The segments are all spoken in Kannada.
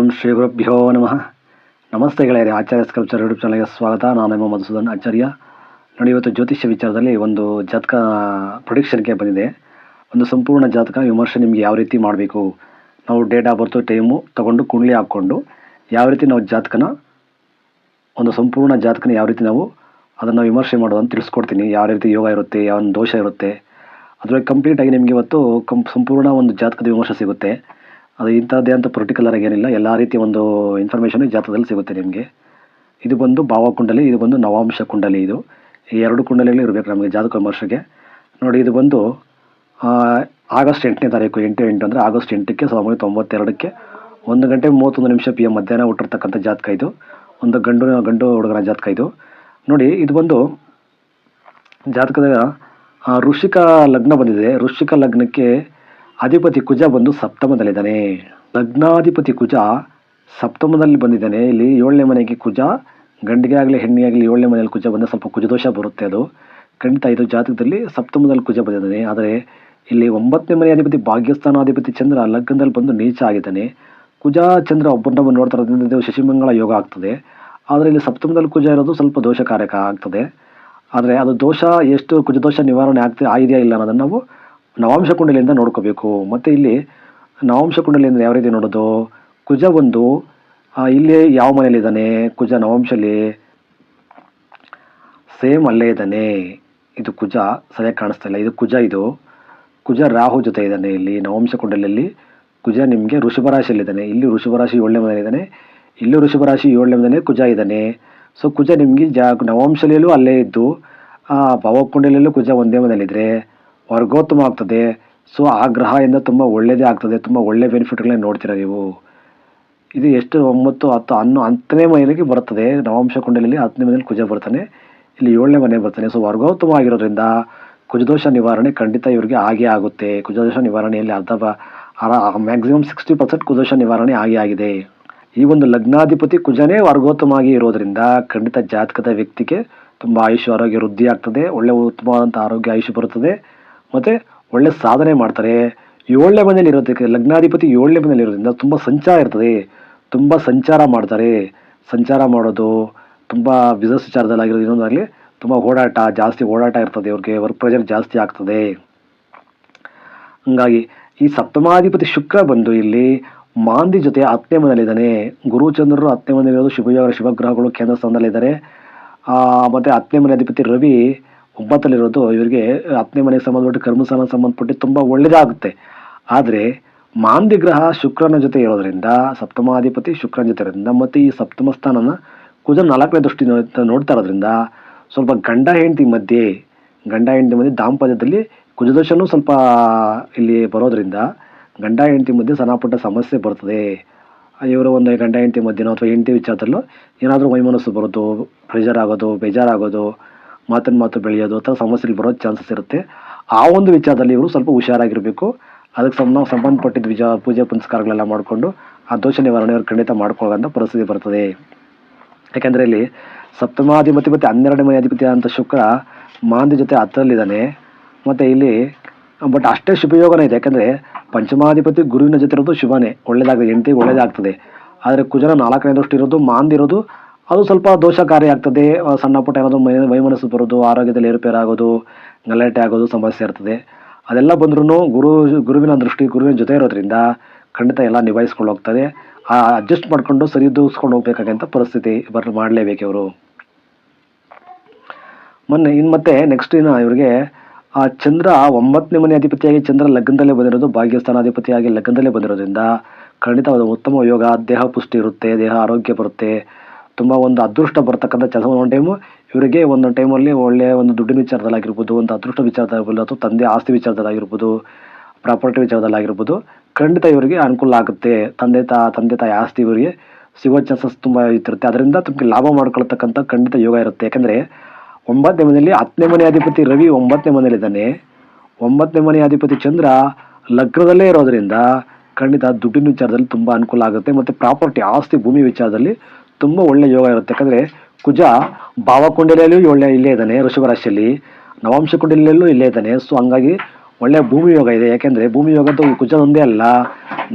ಓಂ ಶ್ರೀ ಗುರುಭ್ಯೋ ನಮಃ. ನಮಸ್ತೆ ಗೆಳೆಯರೆ, ಆಚಾರ್ಯ ಸ್ಕಲ್ಪ್ಚರ್ ಯೂಟ್ಯೂಬ್ ಚಾನಲ್ಗೆ ಸ್ವಾಗತ. ನಾನು ನಿಮ್ಮ ಮಧುಸೂದನ್ ಆಚಾರ್ಯ. ನೋಡಿ, ಇವತ್ತು ಜ್ಯೋತಿಷ್ಯ ವಿಚಾರದಲ್ಲಿ ಒಂದು ಜಾತಕ ಪ್ರೊಡಿಕ್ಷನ್ಗೆ ಬಂದಿದೆ. ಒಂದು ಸಂಪೂರ್ಣ ಜಾತಕ, ವಿಮರ್ಶೆ ನಿಮಗೆ ಯಾವ ರೀತಿ ಮಾಡಬೇಕು? ನಾವು ಡೇಟ್ ಆಫ್ ಬರ್ತು ಟೈಮು ತಗೊಂಡು ಕುಂಡ್ಲಿ ಹಾಕ್ಕೊಂಡು ಯಾವ ರೀತಿ ನಾವು ಜಾತಕನ, ಒಂದು ಸಂಪೂರ್ಣ ಜಾತಕನ ಯಾವ ರೀತಿ ನಾವು ಅದನ್ನು ವಿಮರ್ಶೆ ಮಾಡೋದು ಅಂತ ತಿಳಿಸ್ಕೊಡ್ತೀನಿ. ಯಾವ ರೀತಿ ಯೋಗ ಇರುತ್ತೆ, ಯಾವ ದೋಷ ಇರುತ್ತೆ. ಅದರಲ್ಲಿ ಕಂಪ್ಲೀಟಾಗಿ ನಿಮಗೆ ಇವತ್ತು ಕಂ, ಸಂಪೂರ್ಣ ಒಂದು ಜಾತಕದ ವಿಮರ್ಶೆ ಸಿಗುತ್ತೆ. ಅದು ಇಂಥದ್ದೇ ಅಂತ ಪರ್ಟಿಕ್ಯುಲರ್ ಆಗಿ ಏನಿಲ್ಲ. ಎಲ್ಲ ರೀತಿಯ ಒಂದು ಇನ್ಫಾರ್ಮೇಷನ್ ಜಾತಕದಲ್ಲಿ ಸಿಗುತ್ತೆ ನಿಮಗೆ. ಇದು ಬಂದು ಭಾವಕುಂಡಲಿ ಇದು ಬಂದು ನವಾಂಶ ಕುಂಡಲಿ ಇದು. ಈ ಎರಡು ಕುಂಡಲಿಗಳು ಇರಬೇಕು ನಮಗೆ ಜಾತಕ ವಿಮರ್ಶೆಗೆ. ನೋಡಿ, ಇದು ಬಂದು ಆಗಸ್ಟ್ ಎಂಟನೇ ತಾರೀಕು, ಎಂಟು ಎಂಟು ಅಂದರೆ ಆಗಸ್ಟ್ ಎಂಟಕ್ಕೆ ಸಾವಿರದ ತೊಂಬತ್ತೆರಡಕ್ಕೆ ಒಂದು ಗಂಟೆ ಮೂವತ್ತೊಂದು ನಿಮಿಷ ಪಿ ಎಂ ಮಧ್ಯಾಹ್ನ ಹುಟ್ಟಿರ್ತಕ್ಕಂಥ ಜಾತಕ ಇದು. ಒಂದು ಗಂಡು ಗಂಡು ಹುಡುಗನ ಜಾತಕ ಇದು. ನೋಡಿ, ಇದು ಬಂದು ಜಾತಕದ ಋಷಿಕ ಲಗ್ನ ಬಂದಿದೆ. ಋಷಿಕ ಲಗ್ನಕ್ಕೆ ಅಧಿಪತಿ ಕುಜ ಬಂದು ಸಪ್ತಮದಲ್ಲಿದ್ದಾನೆ. ಲಗ್ನಾಧಿಪತಿ ಕುಜ ಸಪ್ತಮದಲ್ಲಿ ಬಂದಿದ್ದಾನೆ. ಇಲ್ಲಿ ಏಳನೇ ಮನೆಗೆ ಕುಜ, ಗಂಡಿಗೆ ಆಗಲಿ, ಹೆಣ್ಣಿಗೆ ಆಗಲಿ ಏಳನೇ ಮನೆಯಲ್ಲಿ ಕುಜ ಬಂದರೆ ಸ್ವಲ್ಪ ಕುಜದೋಷ ಬರುತ್ತೆ ಅದು. ಖಂಡಿತ ಇದು ಜಾತಕದಲ್ಲಿ ಸಪ್ತಮದಲ್ಲಿ ಕುಜ ಬಂದಿದ್ದಾನೆ. ಆದರೆ ಇಲ್ಲಿ ಒಂಬತ್ತನೇ ಮನೆ ಅಧಿಪತಿ ಭಾಗ್ಯಸ್ಥಾನಾಧಿಪತಿ ಚಂದ್ರ ಲಗ್ನದಲ್ಲಿ ಬಂದು ನೀಚ ಆಗಿದ್ದಾನೆ. ಕುಜ, ಚಂದ್ರ ಒಬ್ಬರನ್ನೊಬ್ಬರು ನೋಡ್ತಾ ಇರೋದ್ರಿಂದ ಶಶಿಮಂಗಳ ಯೋಗ ಆಗ್ತದೆ. ಆದರೆ ಇಲ್ಲಿ ಸಪ್ತಮದಲ್ಲಿ ಕುಜ ಇರೋದು ಸ್ವಲ್ಪ ದೋಷಕಾರಕ ಆಗ್ತದೆ. ಆದರೆ ಅದು ದೋಷ, ಎಷ್ಟು ಕುಜದೋಷ ನಿವಾರಣೆ ಆಗ್ತದೆ ಆಗಿದೆಯಾ ಇಲ್ಲ ಅನ್ನೋದನ್ನು ನಾವು ನವಾಂಶ ಕುಂಡಲಿಯಿಂದ ನೋಡ್ಕೋಬೇಕು. ಮತ್ತು ಇಲ್ಲಿ ನವಾಂಶ ಕುಂಡಲಿಯಿಂದ ಯಾವ ರೀತಿ ನೋಡೋದು? ಕುಜ ಒಂದು ಇಲ್ಲಿ ಯಾವ ಮನೇಲಿದ್ದಾನೆ ಕುಜ ನವಾಂಶಲ್ಲಿ ಸೇಮ್ ಅಲ್ಲೇ ಇದ್ದಾನೆ. ಇದು ಕುಜ, ಸರಿಯಾಗಿ ಕಾಣಿಸ್ತಾ ಇಲ್ಲ. ಇದು ಕುಜ ಇದು. ಕುಜ ರಾಹು ಜೊತೆ ಇದ್ದಾನೆ ಇಲ್ಲಿ ನವಾಂಶ ಕುಂಡಲಿಯಲ್ಲಿ ಕುಜ ನಿಮಗೆ ಋಷಭ ರಾಶಿಯಲ್ಲಿದ್ದಾನೆ ಇಲ್ಲಿ ಋಷಭ ರಾಶಿ ಏಳನೇ ಮನೆಯಲ್ಲಿದ್ದಾನೆ ಇಲ್ಲಿ ಋಷಭ ರಾಶಿ ಏಳನೇ ಮನೆ ಕುಜ ಇದ್ದಾನೆ. ಸೊ ಕುಜ ನಿಮಗೆ ಜಾ ನವಾಂಶಲಿಯಲ್ಲೂ ಅಲ್ಲೇ ಇದ್ದು ಭಾವಕುಂಡಲಿಯಲ್ಲೂ ಕುಜ ಒಂದೇ ಮನೆಯಲ್ಲಿದ್ದರೆ ವರ್ಗೋತ್ತಮ ಆಗ್ತದೆ ಸೊ, ಆ ಗ್ರಹದಿಂದ ತುಂಬ ಒಳ್ಳೆಯದೇ ಆಗ್ತದೆ. ತುಂಬ ಒಳ್ಳೆ ಬೆನಿಫಿಟ್ಗಳನ್ನ ನೋಡ್ತೀರ ನೀವು? ಇದು ಎಷ್ಟು? ಒಂಬತ್ತು, ಹತ್ತು ಹನ್ನು ಹತ್ತನೇ ಮನೆಯಲ್ಲಿ ಬರ್ತದೆ ನವಾಂಶ ಕುಂಡಲಿಯಲ್ಲಿ ಹತ್ತನೇ ಮನೆಯಲ್ಲಿ ಕುಜ ಬರ್ತಾನೆ. ಇಲ್ಲಿ ಏಳನೇ ಮನೆ ಬರ್ತಾನೆ. ಸೊ, ವರ್ಗೋತ್ತಮ ಆಗಿರೋದ್ರಿಂದ ಕುಜದೋಷ ನಿವಾರಣೆ ಖಂಡಿತ ಇವರಿಗೆ ಆಗೇ ಆಗುತ್ತೆ. ಕುಜದೋಷ ನಿವಾರಣೆಯಲ್ಲಿ ಅರ್ಧ ಮ್ಯಾಕ್ಸಿಮಮ್ ಸಿಕ್ಸ್ಟಿ ಪರ್ಸೆಂಟ್ ಕುಜದೋಷ ನಿವಾರಣೆ ಆಗೇ ಆಗಿದೆ. ಈ ಒಂದು ಲಗ್ನಾಧಿಪತಿ ಕುಜನೇ ವರ್ಗೋತ್ತಮ ಆಗಿ ಇರೋದ್ರಿಂದ ಖಂಡಿತ ಜಾತಕದ ವ್ಯಕ್ತಿಗೆ ತುಂಬ ಆಯುಷ್ಯ ಆರೋಗ್ಯ ವೃದ್ಧಿ ಆಗ್ತದೆ. ಒಳ್ಳೆ ಉತ್ತಮವಾದಂಥ ಆರೋಗ್ಯ ಆಯುಷ್ಯ ಬರುತ್ತದೆ. ಮತ್ತು ಒಳ್ಳೆ ಸಾಧನೆ ಮಾಡ್ತಾರೆ. ಏಳನೇ ಮನೆಯಲ್ಲಿ ಇರೋದಕ್ಕೆ ಲಗ್ನಾಧಿಪತಿ ಏಳನೇ ಮನೆಯಲ್ಲಿ ಇರೋದ್ರಿಂದ ತುಂಬ ಸಂಚಾರ ಇರ್ತದೆ. ತುಂಬ ಸಂಚಾರ ಮಾಡ್ತಾರೆ. ಸಂಚಾರ ಮಾಡೋದು ತುಂಬ ಬಿಸ್ನೆಸ್ ವಿಚಾರದಲ್ಲಾಗಿರೋದು ಇನ್ನೊಂದಾಗಲಿ ತುಂಬ ಓಡಾಟ, ಜಾಸ್ತಿ ಓಡಾಟ ಇರ್ತದೆ. ಅವ್ರಿಗೆ ವರ್ಕ್ ಪ್ರೆಷರ್ ಜಾಸ್ತಿ ಆಗ್ತದೆ. ಹಂಗಾಗಿ ಈ ಸಪ್ತಮಾಧಿಪತಿ ಶುಕ್ರ ಬಂದು ಇಲ್ಲಿ ಮಾಂದಿ ಜೊತೆ ಹತ್ತನೇ ಮನೆಯಲ್ಲಿದ್ದಾನೆ ಗುರುಚಂದ್ರರು ಹತ್ತನೇ ಮನೆಯಲ್ಲಿರೋದು ಶುಭ ಶುಭಗ್ರಹಗಳು ಕೇಂದ್ರ ಸ್ಥಾನದಲ್ಲಿದ್ದಾರೆ. ಮತ್ತೆ ಹತ್ತನೇ ಮನೆ ಅಧಿಪತಿ ರವಿ ಒಂಬತ್ತಲ್ಲಿರೋದು ಇವರಿಗೆ ಹತ್ತನೇ ಮನೆಗೆ ಸಂಬಂಧಪಟ್ಟು ಕರ್ಮಸ್ಥಾನ ಸಂಬಂಧಪಟ್ಟು ತುಂಬ ಒಳ್ಳೆಯದಾಗುತ್ತೆ ಆದರೆ ಮಾಂದಿ ಗ್ರಹ ಶುಕ್ರನ ಜೊತೆ ಇರೋದ್ರಿಂದ, ಸಪ್ತಮಾಧಿಪತಿ ಶುಕ್ರನ ಜೊತೆ ಇರೋದ್ರಿಂದ, ಮತ್ತು ಈ ಸಪ್ತಮ ಸ್ಥಾನನ ಕುಜ ನಾಲ್ಕನೇ ದೃಷ್ಟಿ ನೋಡ್ತಾ ಇರೋದ್ರಿಂದ ಸ್ವಲ್ಪ ಗಂಡ ಹೆಂಡತಿ ಮಧ್ಯೆ, ಗಂಡ ಹೆಂಡತಿ ಮಧ್ಯೆ ದಾಂಪತ್ಯದಲ್ಲಿ ಕುಜದೋಷನೂ ಸ್ವಲ್ಪ ಇಲ್ಲಿ ಬರೋದ್ರಿಂದ ಗಂಡ ಹೆಂಡತಿ ಮಧ್ಯೆ ಸಣ್ಣಪುಟ್ಟ ಸಮಸ್ಯೆ ಬರ್ತದೆ. ಇವರು ಒಂದು ಗಂಡ ಹೆಂಡತಿ ಮಧ್ಯೆನೋ ಅಥವಾ ಹೆಂಡತಿ ವಿಚಾರದಲ್ಲೂ ಏನಾದರೂ ವೈಮನಸ್ಸು ಬರೋದು ಪ್ರೆಷರ್ ಆಗೋದು, ಬೇಜಾರಾಗೋದು ಮಾತಿನ ಮಾತು ಬೆಳೆಯೋದು ಅಥವಾ ಸಮಸ್ಯೆಗಳು ಬರೋ ಚಾನ್ಸಸ್ ಇರುತ್ತೆ. ಆ ಒಂದು ವಿಚಾರದಲ್ಲಿ ಇವರು ಸ್ವಲ್ಪ ಹುಷಾರಾಗಿರಬೇಕು. ಅದಕ್ಕೆ ಸಂ ನಾವು ಸಂಬಂಧಪಟ್ಟಿದ್ದ ವಿಜ, ಪೂಜೆ ಪುನಸ್ಕಾರಗಳೆಲ್ಲ ಮಾಡಿಕೊಂಡು ಆ ದೋಷ ನಿವಾರಣೆ ಅವರು ಖಂಡಿತ ಮಾಡ್ಕೊಳ್ಳೋಂಥ ಪರಿಸ್ಥಿತಿ ಬರ್ತದೆ. ಯಾಕೆಂದರೆ ಇಲ್ಲಿ ಸಪ್ತಮಾಧಿಪತಿ ಮತ್ತು ಹನ್ನೆರಡನೇ ಮನೆ ಅಧಿಪತಿ ಅಂತ ಶುಕ್ರ ಮಾಂದಿ ಜೊತೆ ಹತ್ತರಲ್ಲಿದ್ದಾನೆ ಮತ್ತು ಇಲ್ಲಿ ಬಟ್ ಅಷ್ಟೇ ಶುಭಯೋಗನೇ ಇದೆ. ಯಾಕೆಂದರೆ ಪಂಚಮಾಧಿಪತಿ ಗುರುವಿನ ಜೊತೆ ಇರೋದು ಶುಭನೇ. ಒಳ್ಳೇದಾಗ್ತದೆ, ಹೆಂಡತಿಗೆ ಒಳ್ಳೇದಾಗ್ತದೆ. ಆದರೆ ಕುಜನ ನಾಲ್ಕನೇ ದೃಷ್ಟಿ ಇರೋದು ಮಾಂದಿ ಇರೋದು ಅದು ಸ್ವಲ್ಪ ದೋಷಕಾರಿ ಆಗ್ತದೆ ಆ, ಸಣ್ಣ ಪುಟ್ಟ ಏನಾದರೂ ಮೈ ವೈಮನಸ್ಸು ಬರೋದು ಆರೋಗ್ಯದಲ್ಲಿ ಏರುಪೇರು ಆಗೋದು ಗಲಾಟೆ ಆಗೋದು ಸಮಸ್ಯೆ ಇರ್ತದೆ. ಅದೆಲ್ಲ ಬಂದ್ರೂ ಗುರು ಗುರುವಿನ ದೃಷ್ಟಿ ಗುರುವಿನ ಜೊತೆ ಇರೋದ್ರಿಂದ ಖಂಡಿತ ಎಲ್ಲ ನಿಭಾಯಿಸ್ಕೊಂಡು ಹೋಗ್ತದೆ. ಅಡ್ಜಸ್ಟ್ ಮಾಡಿಕೊಂಡು ಸರಿ ದೂಗಿಸ್ಕೊಂಡು ಹೋಗ್ಬೇಕಾಗಂತ ಪರಿಸ್ಥಿತಿ ಬರ್ ಮಾಡಲೇಬೇಕು ಇವರು. ಮೊನ್ನೆ ಇನ್ನು ಮತ್ತೆ ನೆಕ್ಸ್ಟ್ ಇನ್ನು ಇವರಿಗೆ ಆ ಚಂದ್ರ ಒಂಬತ್ತನೇ ಮನೆ ಅಧಿಪತಿಯಾಗಿ ಚಂದ್ರ ಲಗ್ನದಲ್ಲೇ ಬಂದಿರೋದು ಭಾಗ್ಯಸ್ಥಾನಾಧಿಪತಿಯಾಗಿ ಲಗ್ನದಲ್ಲೇ ಬಂದಿರೋದ್ರಿಂದ ಖಂಡಿತ ಒಂದು ಉತ್ತಮ ಯೋಗ ದೇಹ ಪುಷ್ಟಿ ಇರುತ್ತೆ ದೇಹ ಆರೋಗ್ಯ ಬರುತ್ತೆ. ತುಂಬ ಒಂದು ಅದೃಷ್ಟ ಬರ್ತಕ್ಕಂಥ ಕೆಲಸ ಒಂದು ಟೈಮು ಇವರಿಗೆ ಒಂದೊಂದು ಟೈಮಲ್ಲಿ ಒಳ್ಳೆಯ ಒಂದು ದುಡ್ಡಿನ ವಿಚಾರದಲ್ಲಿ ಆಗಿರ್ಬೋದು ಒಂದು ಅದೃಷ್ಟ ವಿಚಾರದಲ್ಲಿ ಅಥವಾ ತಂದೆ ಆಸ್ತಿ ವಿಚಾರದಲ್ಲಾಗಿರ್ಬೋದು ಪ್ರಾಪರ್ಟಿ ವಿಚಾರದಲ್ಲಾಗಿರ್ಬೋದು, ಖಂಡಿತ ಇವರಿಗೆ ಅನುಕೂಲ ಆಗುತ್ತೆ. ತಂದೆ ತಾ, ತಂದೆ ತಾಯಿ ಆಸ್ತಿ ಇವರಿಗೆ ಸಿಗೋ ಚಾನ್ಸಸ್ ತುಂಬ ಇರ್ತಿರುತ್ತೆ ಅದರಿಂದ ತುಂಬ ಲಾಭ ಮಾಡ್ಕೊಳ್ತಕ್ಕಂಥ ಖಂಡಿತ ಯೋಗ ಇರುತ್ತೆ. ಯಾಕೆಂದರೆ ಒಂಬತ್ತನೇ ಮನೆಯಲ್ಲಿ ಹತ್ತನೇ ಮನೆ ಅಧಿಪತಿ ರವಿ ಒಂಬತ್ತನೇ ಮನೆಯಲ್ಲಿದ್ದಾನೆ. ಒಂಬತ್ತನೇ ಮನೆ ಅಧಿಪತಿ ಚಂದ್ರ ಲಗ್ನದಲ್ಲೇ ಇರೋದರಿಂದ ಖಂಡಿತ ದುಡ್ಡಿನ ವಿಚಾರದಲ್ಲಿ ತುಂಬ ಅನುಕೂಲ ಆಗುತ್ತೆ. ಮತ್ತು ಪ್ರಾಪರ್ಟಿ ಆಸ್ತಿ, ಭೂಮಿ ವಿಚಾರದಲ್ಲಿ ತುಂಬ ಒಳ್ಳೆ ಯೋಗ ಇರುತ್ತೆ. ಯಾಕಂದರೆ ಕುಜ ಭಾವಕುಂಡಲಿಯಲ್ಲೂ ಒಳ್ಳೆ ಇಲ್ಲೇ ಇದ್ದಾನೆ, ಋಷಭ ರಾಶಿಯಲ್ಲಿ. ನವಾಂಶ ಕುಂಡಲಿಯಲ್ಲೂ ಇಲ್ಲೇ ಇದ್ದಾನೆ. ಸೊ ಹಂಗಾಗಿ ಒಳ್ಳೆಯ ಭೂಮಿ ಯೋಗ ಇದೆ. ಯಾಕೆಂದರೆ ಭೂಮಿ ಯೋಗ ಅಂತ ಕುಜ ಒಂದೇ ಅಲ್ಲ.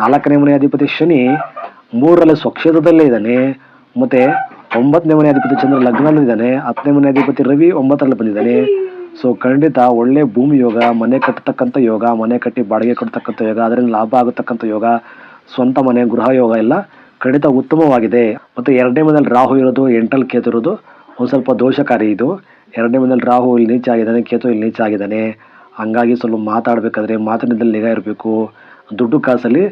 ನಾಲ್ಕನೇ ಮನೆ ಅಧಿಪತಿ ಶನಿ, ಮೂರರಲ್ಲಿ ಸ್ವಕ್ಷೇತ್ರದಲ್ಲೇ ಇದ್ದಾನೆ. ಮತ್ತು ಒಂಬತ್ತನೇ ಮನೆ ಅಧಿಪತಿ ಚಂದ್ರ ಲಗ್ನಲ್ಲಿ ಇದ್ದಾನೆ. ಹತ್ತನೇ ಮನೆ ಅಧಿಪತಿ ರವಿ ಒಂಬತ್ತರಲ್ಲಿ ಬಂದಿದ್ದಾನೆ. ಸೊ ಖಂಡಿತ ಒಳ್ಳೆ ಭೂಮಿ ಯೋಗ, ಮನೆ ಕಟ್ಟತಕ್ಕಂಥ ಯೋಗ, ಮನೆ ಕಟ್ಟಿ ಬಾಡಿಗೆ ಕೊಡ್ತಕ್ಕಂಥ ಯೋಗ, ಅದರಿಂದ ಲಾಭ ಆಗತಕ್ಕಂಥ ಯೋಗ, ಸ್ವಂತ ಮನೆ, ಗೃಹ ಯೋಗ ಎಲ್ಲ ಖಂಡಿತ ಉತ್ತಮವಾಗಿದೆ. ಮತ್ತು ಎರಡನೇ ಮನೇಲಿ ರಾಹು ಇರೋದು, ಎಂಟಲ್ಲಿ ಕೇತು ಇರೋದು, ಒಂದು ಸ್ವಲ್ಪ ದೋಷಕಾರಿ ಇದು. ಎರಡನೇ ಮನೇಲಿ ರಾಹು ಇಲ್ಲಿ ನೀಚಾಗಿದ್ದಾನೆ ಕೇತು ಇಲ್ಲಿ ನೀಚಾಗಿದ್ದಾನೆ ಹಂಗಾಗಿ ಸ್ವಲ್ಪ ಮಾತಾಡಬೇಕಾದ್ರೆ ಮಾತಿನಿಂದ ನಿಗಾ ಇರಬೇಕು. ದುಡ್ಡು ಕಾಸಲ್ಲಿ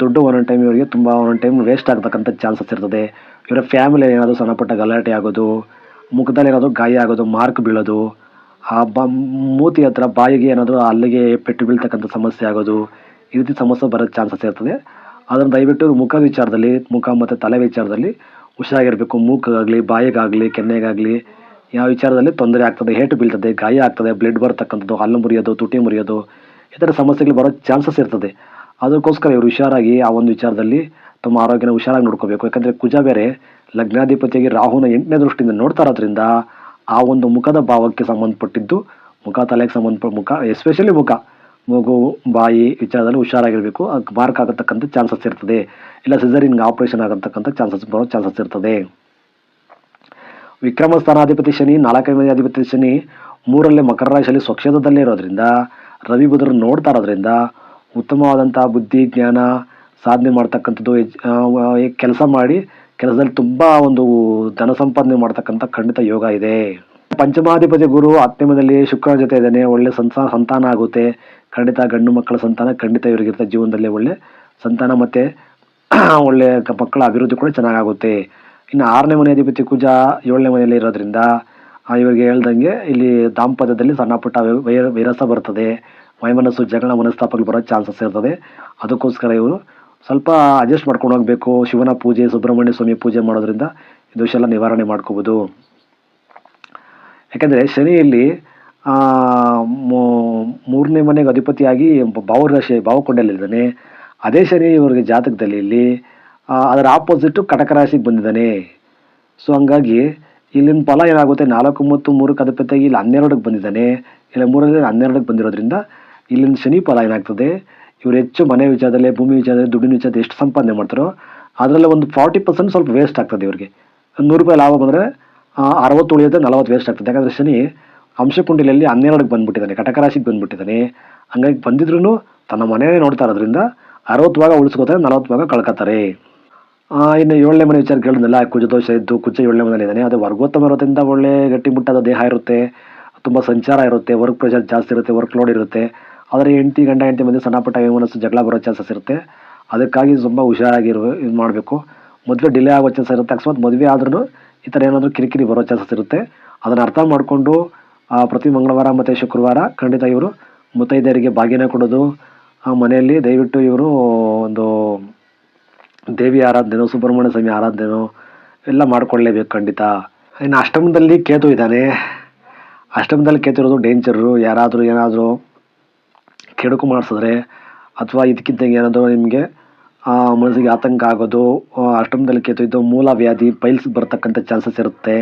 ದುಡ್ಡು ಒಂದೊಂದು ಟೈಮ್ ಇವರಿಗೆ ತುಂಬ ಒಂದೊಂದು ಟೈಮ್ ವೇಸ್ಟ್ ಆಗ್ತಕ್ಕಂಥ ಚಾನ್ಸಸ್ ಇರ್ತದೆ. ಇವರ ಫ್ಯಾಮಿಲಿ ಏನಾದರೂ ಸಣ್ಣಪುಟ್ಟ ಗಲಾಟೆ ಆಗೋದು, ಮುಖದಲ್ಲಿ ಏನಾದರೂ ಗಾಯ ಆಗೋದು ಮಾರ್ಕ್ ಬೀಳೋದು, ಆ ಬ ಮೂತಿ ಹತ್ರ ಬಾಯಿಗೆ ಏನಾದರೂ ಅಲ್ಲಿಗೆ ಪೆಟ್ಟು ಬೀಳ್ತಕ್ಕಂಥ ಸಮಸ್ಯೆ ಆಗೋದು, ಈ ರೀತಿ ಸಮಸ್ಯೆ ಬರೋ ಚಾನ್ಸಸ್ ಇರ್ತದೆ. ಅದನ್ನು ದಯವಿಟ್ಟು ಮುಖ ವಿಚಾರದಲ್ಲಿ, ಮುಖ ಮತ್ತು ತಲೆ ವಿಚಾರದಲ್ಲಿ ಹುಷಾರಾಗಿರಬೇಕು. ಮೂಕಾಗಲಿ ಬಾಯಿಗಾಗಲಿ, ಕೆನ್ನೆಗಾಗಲಿ, ಯಾವ ವಿಚಾರದಲ್ಲಿ ತೊಂದರೆ ಆಗ್ತದೆ ಏಟು ಬೀಳ್ತದೆ, ಗಾಯ ಆಗ್ತದೆ ಬ್ಲಡ್ ಬರ್ತಕ್ಕಂಥದ್ದು, ಹಲ್ಲು ಮುರಿಯೋದು, ತುಟಿ ಮುರಿಯೋದು, ಈ ಥರ ಸಮಸ್ಯೆಗಳು ಬರೋ ಚಾನ್ಸಸ್ ಇರ್ತದೆ. ಅದಕ್ಕೋಸ್ಕರ ಇವರು ಹುಷಾರಾಗಿ ಆ ಒಂದು ವಿಚಾರದಲ್ಲಿ ತಮ್ಮ ಆರೋಗ್ಯನ ಹುಷಾರಾಗಿ ನೋಡ್ಕೋಬೇಕು. ಯಾಕಂದರೆ ಕುಜ ಬೇರೆ, ಲಗ್ನಾಧಿಪತಿಯಾಗಿ ರಾಹುನ ಎಂಟನೇ ದೃಷ್ಟಿಯಿಂದ ನೋಡ್ತಾ ಇರೋದ್ರಿಂದ ಆ ಒಂದು ಮುಖದ ಭಾವಕ್ಕೆ ಸಂಬಂಧಪಟ್ಟಿದ್ದು, ಮುಖ ತಲೆಗೆ ಸಂಬಂಧಪಟ್ಟ ಮುಖ ಎಸ್ಪೆಷಲಿ ಮುಖ. ಮೂಗು, ಬಾಯಿ ವಿಚಾರದಲ್ಲಿ ಹುಷಾರಾಗಿರಬೇಕು. ಮಾರ್ಕ್ ಆಗತಕ್ಕಂಥ ಚಾನ್ಸಸ್ ಇರ್ತದೆ. ಇಲ್ಲ ಸಿಸರಿನ್ಗೆ ಆಪರೇಷನ್ ಆಗತಕ್ಕಂಥ ಚಾನ್ಸಸ್ ಬರೋ ಚಾನ್ಸಸ್ ಇರ್ತದೆ. ವಿಕ್ರಮ ಸ್ಥಾನಾಧಿಪತಿ ಶನಿ, ನಾಲ್ಕನೇ ಅಧಿಪತಿ ಶನಿ ಮೂರಲ್ಲೇ ಮಕರ ರಾಶಿಯಲ್ಲಿ ಸ್ವಕ್ಷೇತ್ರದಲ್ಲೇ ಇರೋದ್ರಿಂದ, ರವಿ ಬುಧರು ನೋಡ್ತಾ ಇರೋದ್ರಿಂದ, ಉತ್ತಮವಾದಂಥ ಬುದ್ಧಿ, ಜ್ಞಾನ ಸಾಧನೆ ಮಾಡ್ತಕ್ಕಂಥದ್ದು ಕೆಲಸ ಮಾಡಿ, ಕೆಲಸದಲ್ಲಿ ತುಂಬ ಒಂದು ಧನ ಸಂಪಾದನೆ ಮಾಡ್ತಕ್ಕಂಥ ಖಂಡಿತ ಯೋಗ ಇದೆ. ಪಂಚಮಾಧಿಪತಿ ಗುರು ಆತ್ಮದಲ್ಲಿ ಶುಕ್ರನ ಶುಕ್ರ ಜೊತೆ ಇದ್ದಾನೆ. ಒಳ್ಳೆ ಸಂತಾನ ಸಂತಾನ ಆಗುತ್ತೆ. ಖಂಡಿತ ಗಂಡು ಮಕ್ಕಳ ಸಂತಾನ, ಖಂಡಿತ ಇವರಿಗಿರ್ತದೆ ಜೀವನದಲ್ಲಿ ಒಳ್ಳೆ ಸಂತಾನ ಮತ್ತು ಒಳ್ಳೆ ಮಕ್ಕಳ ಅಭಿವೃದ್ಧಿ ಕೂಡ ಚೆನ್ನಾಗಾಗುತ್ತೆ. ಇನ್ನು ಆರನೇ ಮನೆ ಅಧಿಪತಿ ಕುಜ ಏಳನೇ ಮನೆಯಲ್ಲಿ ಇರೋದ್ರಿಂದ ಇವರಿಗೆ ಹೇಳ್ದಂಗೆ ಇಲ್ಲಿ ದಾಂಪತ್ಯದಲ್ಲಿ ಸಣ್ಣ ಪುಟ್ಟ ವೈರ ವಿರಸ ಬರ್ತದೆ. ಮೈಮನಸ್ಸು, ಜಗಳ, ಮನಸ್ತಾಪಗಳು ಬರೋ ಚಾನ್ಸಸ್ ಇರ್ತದೆ. ಅದಕ್ಕೋಸ್ಕರ ಇವರು ಸ್ವಲ್ಪ ಅಡ್ಜಸ್ಟ್ ಮಾಡ್ಕೊಂಡು ಹೋಗಬೇಕು. ಶಿವನ ಪೂಜೆ, ಸುಬ್ರಹ್ಮಣ್ಯ ಸ್ವಾಮಿ ಪೂಜೆ ಮಾಡೋದ್ರಿಂದ ಎಲ್ಲ ನಿವಾರಣೆ ಮಾಡ್ಕೋಬೋದು. ಯಾಕಂದರೆ ಶನಿಯಲ್ಲಿ ಮೂರನೇ ಮನೆಗೆ ಅಧಿಪತಿಯಾಗಿ ಭಾವರಾಶಿ ಭಾವಕೊಂಡಲ್ಲಿದ್ದಾನೆ ಅದೇ ಶನಿ ಇವರಿಗೆ ಜಾತಕದಲ್ಲಿ ಇಲ್ಲಿ ಅದರ ಆಪೋಸಿಟ್ಟು ಕಟಕ ರಾಶಿಗೆ ಬಂದಿದ್ದಾನೆ. ಸೊ ಹಂಗಾಗಿ ಇಲ್ಲಿನ ಫಲ ಏನಾಗುತ್ತೆ? ನಾಲ್ಕು ಮತ್ತು ಮೂರಕ್ಕೆ ಅಧಿಪತಿಯಾಗಿ ಇಲ್ಲಿ ಹನ್ನೆರಡಕ್ಕೆ ಬಂದಿದ್ದಾನೆ. ಇಲ್ಲ ಮೂರರಲ್ಲಿ ಹನ್ನೆರಡಕ್ಕೆ ಬಂದಿರೋದ್ರಿಂದ ಇಲ್ಲಿನ ಶನಿ ಫಲ ಏನಾಗ್ತದೆ? ಇವರು ಹೆಚ್ಚು ಮನೆ ವಿಚಾರದಲ್ಲಿ, ಭೂಮಿ ವಿಚಾರದಲ್ಲಿ, ದುಡ್ಡಿನ ವಿಚಾರದಲ್ಲಿ ಎಷ್ಟು ಸಂಪಾದನೆ ಮಾಡ್ತಾರೋ, ಅದರಲ್ಲಿ ಒಂದು ಫಾರ್ಟಿ ಪರ್ಸೆಂಟ್ ಸ್ವಲ್ಪ ವೇಸ್ಟ್ ಆಗ್ತದೆ ಇವರಿಗೆ. ನೂರು ರೂಪಾಯಿ ಲಾಭ ಬಂದರೆ ಅರವತ್ತು ಉಳಿಯೋದು ನಲವತ್ತು ವೇಸ್ಟ್ ಆಗ್ತದೆ. ಯಾಕಂದರೆ ಶನಿ ಅಂಶಕುಂಡಲಿಯಲ್ಲಿ ಹನ್ನೆರಡಕ್ಕೆ ಬಂದುಬಿಟ್ಟಿದ್ದಾನೆ ಕಟಕ ರಾಶಿಗೆ ಬಂದ್ಬಿಟ್ಟಿದ್ದಾನೆ. ಹಂಗಾಗಿ ಬಂದಿದ್ರೂ ತನ್ನ ಮನೆಯೇ ನೋಡ್ತಾ ಇರೋದ್ರಿಂದ ಅರವತ್ತು ಭಾಗ ಉಳಿಸ್ಕೋತಾರೆ, ನಲವತ್ತು ಭಾಗ ಕಳ್ಕೊತಾರೆ. ಇನ್ನು ಏಳನೇ ಮನೆ ವಿಚಾರ ಕೇಳಿದ್ನಲ್ಲ ಕುಜ ದೋಷ ಇದ್ದು ಕುಜ ಏಳನೇ ಮನೇಲಿ ಇದ್ದಾನೆ. ಅದು ವರ್ಗೋತ್ತಮ ಇರೋದ್ರಿಂದ ಒಳ್ಳೆ ಗಟ್ಟಿಮುಟ್ಟಾದ ದೇಹ ಇರುತ್ತೆ, ತುಂಬ ಸಂಚಾರ ಇರುತ್ತೆ ವರ್ಕ್ ಪ್ರೆಷರ್ ಜಾಸ್ತಿ ಇರುತ್ತೆ ವರ್ಕ್ ಲೋಡ್ ಇರುತ್ತೆ. ಆದರೆ ಹೆಂಡತಿ, ಗಂಡ, ಹೆಂಡತಿ ಮಧ್ಯೆ ಸಣ್ಣ ಪುಟ್ಟ ಮನಸ್ಸು ಜಗಳ ಬರೋ ಚಾನ್ಸಸ್ ಇರುತ್ತೆ. ಅದಕ್ಕಾಗಿ ತುಂಬ ಹುಷಾರಾಗಿರುವ ಇದು ಮಾಡಬೇಕು. ಮದುವೆ ಡಿಲೇ ಆಗೋ ಚಾನ್ಸ್ ಇರುತ್ತೆ. ಅಕಸ್ಮಾತ್ ಮದುವೆ ಆದ್ರೂ ಈ ಥರ ಏನಾದರೂ ಕಿರಿಕಿರಿ ಬರೋ ಚಾನ್ಸಸ್ ಇರುತ್ತೆ. ಅದನ್ನು ಅರ್ಥ ಮಾಡಿಕೊಂಡು ಪ್ರತಿ ಮಂಗಳವಾರ ಮತ್ತು ಶುಕ್ರವಾರ ಖಂಡಿತ ಇವರು ಮುತ್ತೈದೆಯರಿಗೆ ಬಾಗಿನ ಕೊಡೋದು, ಆ, ಮನೆಯಲ್ಲಿ ದಯವಿಟ್ಟು ಇವರು ಒಂದು ದೇವಿ ಆರಾಧನೆನೋ, ಸುಬ್ರಹ್ಮಣ್ಯ ಸ್ವಾಮಿ ಆರಾಧನೆನೋ ಎಲ್ಲ ಮಾಡಿಕೊಳ್ಳೇಬೇಕು ಖಂಡಿತ. ಇನ್ನು ಅಷ್ಟಮದಲ್ಲಿ ಕೇತು ಇದ್ದಾನೆ. ಅಷ್ಟಮದಲ್ಲಿ ಕೇತು ಇರೋದು ಡೇಂಜರು. ಯಾರಾದರೂ ಏನಾದರೂ ಕೆಡುಕು ಮಾಡಿಸಿದ್ರೆ ಅಥವಾ ಇದಕ್ಕಿದ್ದಂಗೆ ಏನಾದರೂ ನಿಮಗೆ ಮನಸ್ಸಿಗೆ ಆತಂಕ ಆಗೋದು ಅಷ್ಟಮ್ದಲ್ಲಿ ಇದು ಮೂಲ ವ್ಯಾಧಿ ಪೈಲ್ಸ್ ಬರ್ತಕ್ಕಂಥ ಚಾನ್ಸಸ್ ಇರುತ್ತೆ.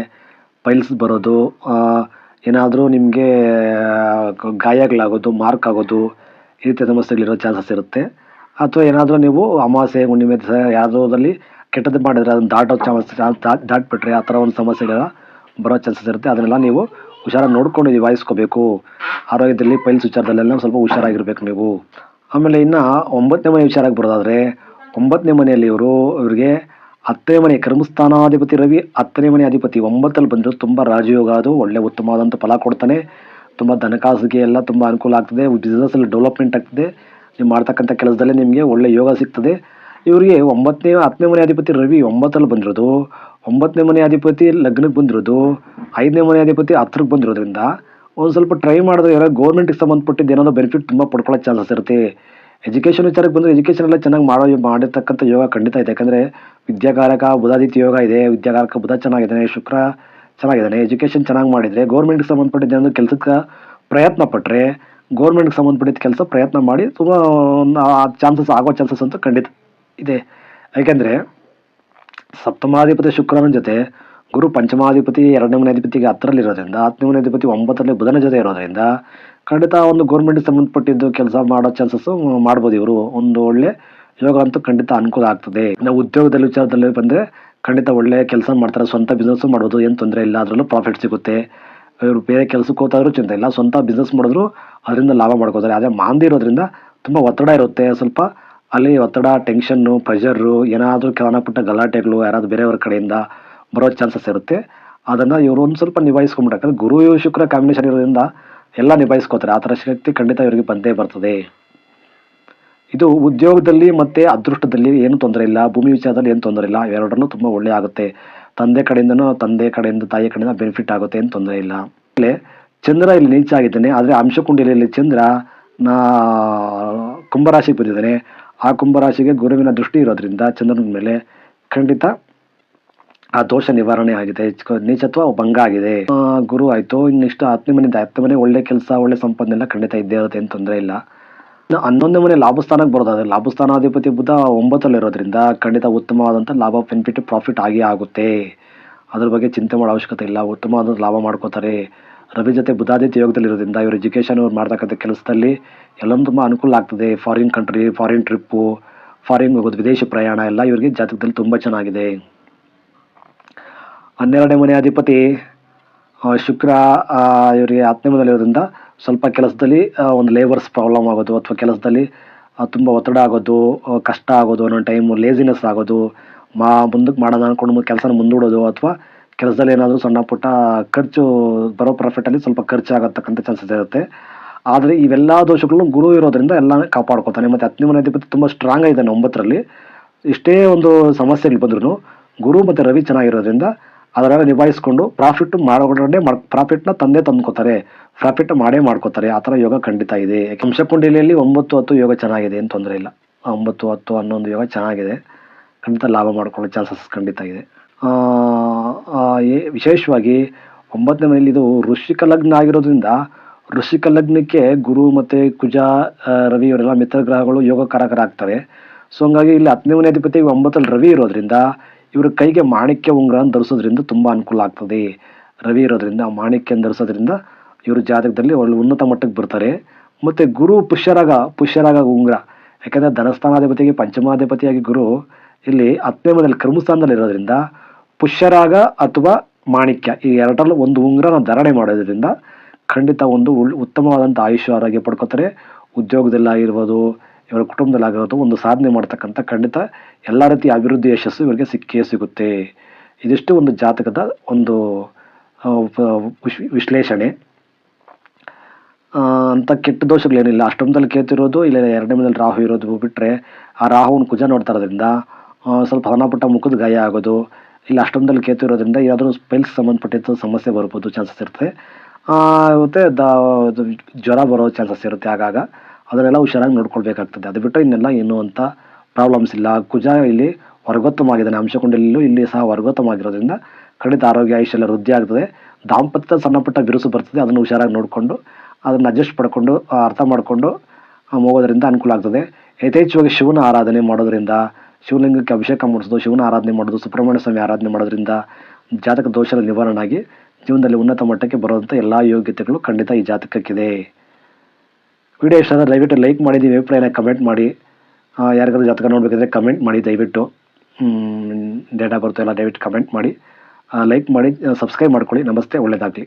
ಪೈಲ್ಸ್ ಬರೋದು ಏನಾದರೂ ನಿಮಗೆ ಗಾಯಗಳಾಗೋದು ಮಾರ್ಕ್ ಆಗೋದು, ಈ ರೀತಿಯ ಸಮಸ್ಯೆಗಳಿರೋ ಚಾನ್ಸಸ್ ಇರುತ್ತೆ. ಅಥವಾ ಏನಾದರೂ ನೀವು ಅಮಾವಾಸ್ಯೆ ಹುಣ್ಣಿಮೆ ದಿವಸ ಯಾವುದ್ರಲ್ಲಿ ಕೆಟ್ಟದ್ದು ಮಾಡಿದರೆ ಅದನ್ನು ದಾಟೋ ಚಾನ್ಸ್ ದಾಟ್ಬಿಟ್ರೆ ಆ ಥರ ಒಂದು ಸಮಸ್ಯೆಗಳ ಬರೋ ಚಾನ್ಸಸ್ ಇರುತ್ತೆ. ಅದನ್ನೆಲ್ಲ ನೀವು ಹುಷಾರಾಗಿ ನೋಡ್ಕೊಂಡು ನಿಭಾಯಿಸ್ಕೋಬೇಕು ಆರೋಗ್ಯದಲ್ಲಿ ಪೈಲ್ಸ್ ವಿಚಾರದಲ್ಲೆಲ್ಲ ಸ್ವಲ್ಪ ಹುಷಾರಾಗಿರ್ಬೇಕು ನೀವು. ಆಮೇಲೆ ಇನ್ನು ಒಂಬತ್ತನೇ ಮನೆ ವಿಚಾರಕ್ಕೆ ಬರೋದಾದರೆ ಒಂಬತ್ತನೇ ಮನೆಯಲ್ಲಿ ಇವರು ಇವರಿಗೆ ಹತ್ತನೇ ಮನೆ ಕರ್ಮಸ್ಥಾನಾಧಿಪತಿ ರವಿ, ಹತ್ತನೇ ಮನೆ ಅಧಿಪತಿ ಒಂಬತ್ತಲ್ಲಿ ಬಂದರು. ತುಂಬ ರಾಜಯೋಗ ಅದು, ಒಳ್ಳೆ ಉತ್ತಮವಾದಂಥ ಫಲ ಕೊಡ್ತಾನೆ. ತುಂಬ ಧನಕಾಸಿಗೆ ಎಲ್ಲ ತುಂಬ ಅನುಕೂಲ ಆಗ್ತದೆ. ಬಿಸ್ನೆಸ್ಸಲ್ಲಿ ಡೆವಲಪ್ಮೆಂಟ್ ಆಗ್ತದೆ. ನೀವು ಮಾಡ್ತಕ್ಕಂಥ ಕೆಲಸದಲ್ಲೇ ನಿಮಗೆ ಒಳ್ಳೆ ಯೋಗ ಸಿಗ್ತದೆ. ಇವರಿಗೆ ಒಂಬತ್ತನೇ, ಹತ್ತನೇ ಮನೆ ಅಧಿಪತಿ ರವಿ ಒಂಬತ್ತಲ್ಲಿ ಬಂದಿರೋದು. ಒಂಬತ್ತನೇ ಮನೆ ಅಧಿಪತಿ ಲಗ್ನಕ್ಕೆ ಬಂದಿರೋದು. ಐದನೇ ಮನೆ ಅಧಿಪತಿ ಹತ್ರಕ್ಕೆ ಬಂದಿರೋದ್ರಿಂದ, ಒಂದು ಸ್ವಲ್ಪ ಟ್ರೈ ಮಾಡಿದ್ರೆ ಯಾರೋ ಗೌರ್ಮೆಂಟಿಗೆ ಸಂಬಂಧಪಟ್ಟಿದ್ದು ಏನಾದರೂ ಬೆನಿಫಿಟ್ ತುಂಬ ಪಡ್ಕೊಳ್ಳೋ ಚಾನ್ಸಸ್ ಇರುತ್ತೆ. ಎಜುಕೇಷನ್ ವಿಚಾರಕ್ಕೆ ಬಂದರೆ ಎಜುಕೇಷನ್ ಎಲ್ಲ ಚೆನ್ನಾಗಿ ಮಾಡೋ, ಮಾಡಿರ್ತಕ್ಕಂಥ ಯೋಗ ಖಂಡಿತ ಇದೆ. ಯಾಕಂದರೆ ವಿದ್ಯಾಕಾರಕ ಬುಧಾದಿತ್ಯ ಯೋಗ ಇದೆ. ವಿದ್ಯಾಕಾರಕ ಬುಧ ಚೆನ್ನಾಗಿದ್ದಾನೆ, ಶುಕ್ರ ಚೆನ್ನಾಗಿದ್ದಾನೆ. ಎಜುಕೇಷನ್ ಚೆನ್ನಾಗಿ ಮಾಡಿದರೆ ಗೌರ್ಮೆಂಟ್ಗೆ ಸಂಬಂಧಪಟ್ಟಿದ್ದ ಒಂದು ಕೆಲಸಕ್ಕೆ ಪ್ರಯತ್ನ ಪಟ್ಟರೆ ಗೌರ್ಮೆಂಟ್ಗೆ ಸಂಬಂಧಪಟ್ಟಿದ್ದ ಕೆಲಸ ಪ್ರಯತ್ನ ಮಾಡಿ ತುಂಬ ಚಾನ್ಸಸ್ ಆಗೋ ಚಾನ್ಸಸ್ ಅಂತೂ ಖಂಡಿತ ಇದೆ. ಯಾಕೆಂದರೆ ಸಪ್ತಮಾಧಿಪತಿ ಶುಕ್ರನ ಜೊತೆ ಗುರು ಪಂಚಮಾಧಿಪತಿ ಎರಡನೇ ಮನೆ ಅಧಿಪತಿಗೆ ಹತ್ತರಲ್ಲಿರೋದ್ರಿಂದ, ಹತ್ತನೇ ಮನೆ ಅಧಿಪತಿ ಒಂಬತ್ತರಲ್ಲಿ ಬುಧನ ಜೊತೆ ಇರೋದ್ರಿಂದ ಖಂಡಿತ ಒಂದು ಗೌರ್ಮೆಂಟ್ಗೆ ಸಂಬಂಧಪಟ್ಟಿದ್ದು ಕೆಲಸ ಮಾಡೋ ಚಾನ್ಸಸ್ಸು ಮಾಡ್ಬೋದು ಇವರು. ಒಂದು ಒಳ್ಳೆ ಯೋಗ ಅಂತೂ ಖಂಡಿತ ಅನುಕೂಲ ಆಗ್ತದೆ. ನಾವು ಉದ್ಯೋಗದಲ್ಲಿ ವಿಚಾರದಲ್ಲಿ ಬಂದರೆ ಖಂಡಿತ ಒಳ್ಳೆ ಕೆಲಸ ಮಾಡ್ತಾರೆ, ಸ್ವಂತ ಬಿಸ್ನೆಸ್ ಮಾಡೋದು ಏನು ತೊಂದರೆ ಇಲ್ಲ, ಅದರಲ್ಲೂ ಪ್ರಾಫಿಟ್ ಸಿಗುತ್ತೆ. ಇವರು ಬೇರೆ ಕೆಲಸಕ್ಕೆ ಹೋಗ್ತಾದ್ರೂ ಚಿಂತೆ ಇಲ್ಲ, ಸ್ವಂತ ಬಿಸ್ನೆಸ್ ಮಾಡಿದ್ರು ಅದರಿಂದ ಲಾಭ ಮಾಡ್ಕೋತಾರೆ. ಅದೇ ಮಾಂದಿ ಇರೋದ್ರಿಂದ ತುಂಬ ಒತ್ತಡ ಇರುತ್ತೆ. ಸ್ವಲ್ಪ ಅಲ್ಲಿ ಒತ್ತಡ ಟೆನ್ಷನ್ನು ಪ್ರೆಷರು ಏನಾದರೂ ಸಣ್ಣ ಪುಟ್ಟ ಗಲಾಟೆಗಳು, ಯಾರಾದರೂ ಬೇರೆಯವ್ರ ಕಡೆಯಿಂದ ಬರೋ ಚಾನ್ಸಸ್ ಇರುತ್ತೆ. ಅದನ್ನು ಇವರು ಒಂದು ಸ್ವಲ್ಪ ನಿಭಾಯಿಸ್ಕೊಂಬಿಡಕ್ಕೆ ಗುರು ಶುಕ್ರ ಕಾಂಬಿನೇಷನ್ ಇರೋದ್ರಿಂದ ಎಲ್ಲ ನಿಭಾಯಿಸ್ಕೋತಾರೆ. ಆ ಥರ ಶಕ್ತಿ ಖಂಡಿತ ಇವರಿಗೆ ಬಂದೇ ಬರ್ತದೆ. ಇದು ಉದ್ಯೋಗದಲ್ಲಿ ಮತ್ತು ಅದೃಷ್ಟದಲ್ಲಿ ಏನು ತೊಂದರೆ ಇಲ್ಲ. ಭೂಮಿ ವಿಚಾರದಲ್ಲಿ ಏನು ತೊಂದರೆ ಇಲ್ಲ. ಎರಡರಲ್ಲೂ ತುಂಬ ಒಳ್ಳೆ ಆಗುತ್ತೆ. ತಂದೆ ಕಡೆಯಿಂದನೂ ತಂದೆ ಕಡೆಯಿಂದ ತಾಯಿ ಕಡೆಯಿಂದ ಬೆನಿಫಿಟ್ ಆಗುತ್ತೆ. ಏನು ತೊಂದರೆ ಇಲ್ಲ. ಆಮೇಲೆ ಚಂದ್ರ ಇಲ್ಲಿ ನೀಚ ಆಗಿದ್ದಾನೆ. ಆದರೆ ಅಂಶಕುಂಡಲಿಯಲ್ಲಿ ಚಂದ್ರ, ನಾ, ಕುಂಭರಾಶಿಗೆ ಬಂದಿದ್ದಾನೆ. ಆ ಕುಂಭರಾಶಿಗೆ ಗುರುವಿನ ದೃಷ್ಟಿ ಇರೋದ್ರಿಂದ ಚಂದ್ರನ ಮೇಲೆ ಖಂಡಿತ ಆ ದೋಷ ನಿವಾರಣೆ ಆಗಿದೆ. ನೀಚತ್ವ ಭಂಗ ಆಗಿದೆ. ಗುರು ಆಯ್ತು, ಇನ್ನಿಷ್ಟು ಹತ್ತನೇ ಮನೆಯಿಂದ ಹತ್ತನೇ ಮನೆ ಒಳ್ಳೆ ಕೆಲಸ, ಒಳ್ಳೆ ಸಂಪಾದನೆ ಎಲ್ಲ ಖಂಡಿತ ಇದ್ದೇ ಇರುತ್ತೆ, ಏನು ತೊಂದರೆ ಇಲ್ಲ. ಹನ್ನೊಂದನೇ ಮನೆ ಲಾಭಸ್ಥಾನಕ್ಕೆ ಬರೋದಾದ್ರೆ, ಲಾಭಸ್ಥಾನಾಧಿಪತಿ ಬುಧ ಒಂಬತ್ತಲ್ಲಿರೋದ್ರಿಂದ ಖಂಡಿತ ಉತ್ತಮವಾದಂಥ ಲಾಭ ಬೆನಿಫಿಟ್ ಪ್ರಾಫಿಟ್ ಆಗೇ ಆಗುತ್ತೆ. ಅದ್ರ ಬಗ್ಗೆ ಚಿಂತೆ ಮಾಡೋ ಅವಶ್ಯಕತೆ ಇಲ್ಲ. ಉತ್ತಮವಾದ ಲಾಭ ಮಾಡ್ಕೋತಾರೆ. ರವಿ ಜೊತೆ ಬುಧಾದಿತ್ಯ ಯೋಗದಲ್ಲಿರೋದ್ರಿಂದ ಇವರು ಎಜುಕೇಷನ್ ಅವ್ರು ಮಾಡ್ತಕ್ಕಂಥ ಕೆಲಸದಲ್ಲಿ ಎಲ್ಲೊಂದು ತುಂಬ ಅನುಕೂಲ ಆಗ್ತದೆ. Foreign country foreign trip foreign ಹೋಗೋದು, ವಿದೇಶಿ ಪ್ರಯಾಣ ಎಲ್ಲ ಇವರಿಗೆ ಜಾತಕದಲ್ಲಿ ತುಂಬ ಚೆನ್ನಾಗಿದೆ. ಹನ್ನೆರಡನೇ ಮನೆ ಅಧಿಪತಿ ಶುಕ್ರ ಇವರಿಗೆ ಮನೆಯಲ್ಲಿರೋದ್ರಿಂದ ಸ್ವಲ್ಪ ಕೆಲಸದಲ್ಲಿ ಒಂದು ಲೇಬರ್ಸ್ ಪ್ರಾಬ್ಲಮ್ ಆಗೋದು ಅಥವಾ ಕೆಲಸದಲ್ಲಿ ತುಂಬ ಒತ್ತಡ ಆಗೋದು ಕಷ್ಟ ಆಗೋದು ಅನ್ನೋ ಟೈಮು ಲೇಸಿನೆಸ್ ಆಗೋದು, ಮಾ ಮುಂದಕ್ಕೆ ಮಾಡೋದು ಅಂದ್ಕೊಂಡು ಕೆಲಸನ ಮುಂದೂಡೋದು ಅಥವಾ ಕೆಲಸದಲ್ಲಿ ಏನಾದರೂ ಸಣ್ಣ ಪುಟ್ಟ ಖರ್ಚು ಬರೋ ಪ್ರಾಫಿಟಲ್ಲಿ ಸ್ವಲ್ಪ ಖರ್ಚು ಆಗತಕ್ಕಂಥ ಚಾನ್ಸಸ್ ಇರುತ್ತೆ. ಆದರೆ ಇವೆಲ್ಲ ದೋಷಗಳನ್ನು ಗುರು ಇರೋದ್ರಿಂದ ಎಲ್ಲ ಕಾಪಾಡ್ಕೊತಾನೆ ಮತ್ತು ಹತ್ತನೇ ಮನೆ ಅಧಿಪತಿ ತುಂಬ ಸ್ಟ್ರಾಂಗ್ ಆಗಿದ್ದಾನೆ ಒಂಬತ್ತರಲ್ಲಿ. ಇಷ್ಟೇ ಒಂದು ಸಮಸ್ಯೆಗಳು ಬಂದ್ರೂ ಗುರು ಮತ್ತು ರವಿ ಚೆನ್ನಾಗಿರೋದ್ರಿಂದ ಅದನ್ನೆಲ್ಲ ನಿಭಾಯಿಸ್ಕೊಂಡು ಪ್ರಾಫಿಟ್ ಮಾಡೋದೇ ಮಾಡ್ ಪ್ರಾಫಿಟ್ನ ತಂದೆ ತಂದ್ಕೋತಾರೆ. ಪ್ರಾಫಿಟ್ ಮಾಡೇ ಮಾಡ್ಕೋತಾರೆ. ಆ ಥರ ಯೋಗ ಖಂಡಿತ ಇದೆ. ಅಂಶಕುಂಡಿಲೆಯಲ್ಲಿ ಒಂಬತ್ತು ಹತ್ತು ಯೋಗ ಚೆನ್ನಾಗಿದೆ, ಏನು ತೊಂದರೆ ಇಲ್ಲ. ಒಂಬತ್ತು ಹತ್ತು ಹನ್ನೊಂದು ಯೋಗ ಚೆನ್ನಾಗಿದೆ. ಖಂಡಿತ ಲಾಭ ಮಾಡ್ಕೊಳ್ಳೋ ಚಾನ್ಸಸ್ ಖಂಡಿತ ಇದೆ. ವಿಶೇಷವಾಗಿ ಒಂಬತ್ತನೇ ಮನೆಯಲ್ಲಿ ಇದು ಋಷಿಕ ಲಗ್ನ ಆಗಿರೋದ್ರಿಂದ ಋಷಿಕ ಲಗ್ನಕ್ಕೆ ಗುರು ಮತ್ತು ಕುಜ ರವಿ ಇವರೆಲ್ಲ ಮಿತ್ರ ಗ್ರಹಗಳು ಯೋಗಕಾರಕರ ಆಗ್ತಾರೆ ಸೊ ಹಂಗಾಗಿ ಇಲ್ಲಿ ಹತ್ತನೇ ಮನೆ ಅಧಿಪತಿ ಒಂಬತ್ತಲ್ಲಿ ರವಿ ಇರೋದ್ರಿಂದ ಇವ್ರ ಕೈಗೆ ಮಾಣಿಕ್ಯ ಉಂಗ್ರನ ಧರಿಸೋದ್ರಿಂದ ತುಂಬ ಅನುಕೂಲ ಆಗ್ತದೆ. ರವಿ ಇರೋದರಿಂದ ಮಾಣಿಕ್ಯನ ಮಾಣಿಕ್ಯ ಧರಿಸೋದ್ರಿಂದ ಇವರು ಜಾತಕದಲ್ಲಿ ಒಳ್ಳೆ ಉನ್ನತ ಮಟ್ಟಕ್ಕೆ ಬರ್ತಾರೆ. ಮತ್ತು ಗುರು ಪುಷ್ಯರಾಗ ಪುಷ್ಯರಾಗ ಉಂಗುರ. ಯಾಕಂದರೆ ಧನಸ್ಥಾನಾಧಿಪತಿಗೆ ಪಂಚಮಾಧಿಪತಿಯಾಗಿ ಗುರು ಇಲ್ಲಿ ಹತ್ತನೇ ಮನೆಯಲ್ಲಿ ಕರ್ಮಸ್ಥಾನದಲ್ಲಿ ಇರೋದ್ರಿಂದ ಪುಷ್ಯರಾಗ ಅಥವಾ ಮಾಣಿಕ್ಯ ಈ ಎರಡರಲ್ಲೂ ಒಂದು ಉಂಗುರನ ಧಾರಣೆ ಮಾಡೋದ್ರಿಂದ ಖಂಡಿತ ಒಂದು ಉಳ್ ಉತ್ತಮವಾದಂಥ ಆಯುಷ್ಯ ಆರೋಗ್ಯ ಪಡ್ಕೋತಾರೆ. ಉದ್ಯೋಗದಲ್ಲಾಗಿರ್ಬೋದು ಇವರ ಕುಟುಂಬದಲ್ಲಾಗಿರೋದು ಒಂದು ಸಾಧನೆ ಮಾಡ್ತಕ್ಕಂಥ ಖಂಡಿತ ಎಲ್ಲ ರೀತಿಯ ಅಭಿವೃದ್ಧಿ ಯಶಸ್ಸು ಇವರಿಗೆ ಸಿಕ್ಕೇ ಸಿಗುತ್ತೆ. ಇದಿಷ್ಟು ಒಂದು ಜಾತಕದ ಒಂದು ವಿಶ್- ವಿಶ್ಲೇಷಣೆ. ಅಂತ ಕೆಟ್ಟ ದೋಷಗಳೇನಿಲ್ಲ. ಅಷ್ಟೊಂದಲ್ಲಿ ಕೇತಿರೋದು ಇಲ್ಲ ಎರಡನೇ ಮನೇಲಿ ರಾಹು ಇರೋದು ಬಿಟ್ಟರೆ ಆ ರಾಹುವನ್ನು ಕುಜ ನೋಡ್ತಾ ಇರೋದ್ರಿಂದ ಸ್ವಲ್ಪ ಸಣ್ಣ ಪುಟ್ಟ ಮುಖದ ಗಾಯ ಆಗೋದು, ಇಲ್ಲ ಅಷ್ಟೊಂದಲ್ಲಿ ಕೇತು ಇರೋದ್ರಿಂದ ಸ್ಪೆಲ್ಸ್ ಸಂಬಂಧಪಟ್ಟಿದ್ದು ಸಮಸ್ಯೆ ಬರ್ಬೋದು ಚಾನ್ಸಸ್ ಇರುತ್ತೆ. ಮತ್ತೆ ದ ಜ್ವರ ಬರೋ ಚಾನ್ಸಸ್ ಇರುತ್ತೆ ಆಗಾಗ. ಅದನ್ನೆಲ್ಲ ಹುಷಾರಾಗಿ ನೋಡ್ಕೊಳ್ಬೇಕಾಗ್ತದೆ. ಅದು ಬಿಟ್ಟರೆ ಇನ್ನೆಲ್ಲ ಏನು ಅಂತ ಪ್ರಾಬ್ಲಮ್ಸ್ ಇಲ್ಲ. ಕುಜ ಇಲ್ಲಿ ವರ್ಗೋತ್ತಮವಾಗಿದ್ದಾನೆ ಅಂಶಕೊಂಡಲ್ಲೂ ಇಲ್ಲಿ ಸಹ ವರ್ಗೋತ್ತಮವಾಗಿರೋದ್ರಿಂದ ಖಂಡಿತ ಆರೋಗ್ಯ, ಆಯುಷ್ಯ ಎಲ್ಲ ವೃದ್ಧಿ ಆಗ್ತದೆ. ದಾಂಪತ್ಯ ಸಣ್ಣಪುಟ್ಟ ಬಿರುಸು ಬರ್ತದೆ. ಅದನ್ನು ಹುಷಾರಾಗಿ ನೋಡಿಕೊಂಡು, ಅದನ್ನು ಅಡ್ಜಸ್ಟ್ ಪಡ್ಕೊಂಡು ಅರ್ಥ ಮಾಡಿಕೊಂಡು ಹೋಗೋದ್ರಿಂದ ಅನುಕೂಲ ಆಗ್ತದೆ. ಯಥೇಚ್ಛವಾಗಿ ಶಿವನ ಆರಾಧನೆ ಮಾಡೋದ್ರಿಂದ, ಶಿವಲಿಂಗಕ್ಕೆ ಅಭಿಷೇಕ ಮಾಡಿಸೋದು, ಶಿವನ ಆರಾಧನೆ ಮಾಡೋದು, ಸುಬ್ರಹ್ಮಣ್ಯ ಸ್ವಾಮಿ ಆರಾಧನೆ ಮಾಡೋದ್ರಿಂದ ಜಾತಕ ದೋಷದ ನಿವಾರಣೆ ಆಗಿ ಜೀವನದಲ್ಲಿ ಉನ್ನತ ಮಟ್ಟಕ್ಕೆ ಬರುವಂಥ ಎಲ್ಲ ಯೋಗ್ಯತೆಗಳು ಖಂಡಿತ ಈ ಜಾತಕಕ್ಕಿದೆ. ವಿಡಿಯೋ ಇಷ್ಟ ಆದರೆ ದಯವಿಟ್ಟು ಲೈಕ್ ಮಾಡಿ, ನಿಮ್ಮ ಅಭಿಪ್ರಾಯನ ಕಮೆಂಟ್ ಮಾಡಿ. ಯಾರಿಗಾದ್ರೂ ಜಾತಕ ನೋಡಬೇಕಿದ್ರೆ ಕಮೆಂಟ್ ಮಾಡಿ ದಯವಿಟ್ಟು. ಡೇಟಾ ಬರ್ತಾ ಎಲ್ಲ ದಯವಿಟ್ಟು ಕಮೆಂಟ್ ಮಾಡಿ. ಲೈಕ್ ಮಾಡಿ ಸಬ್ಸ್ಕ್ರೈಬ್ ಮಾಡ್ಕೊಳ್ಳಿ. ನಮಸ್ತೆ ಒಳ್ಳೆಯದಾಗಲಿ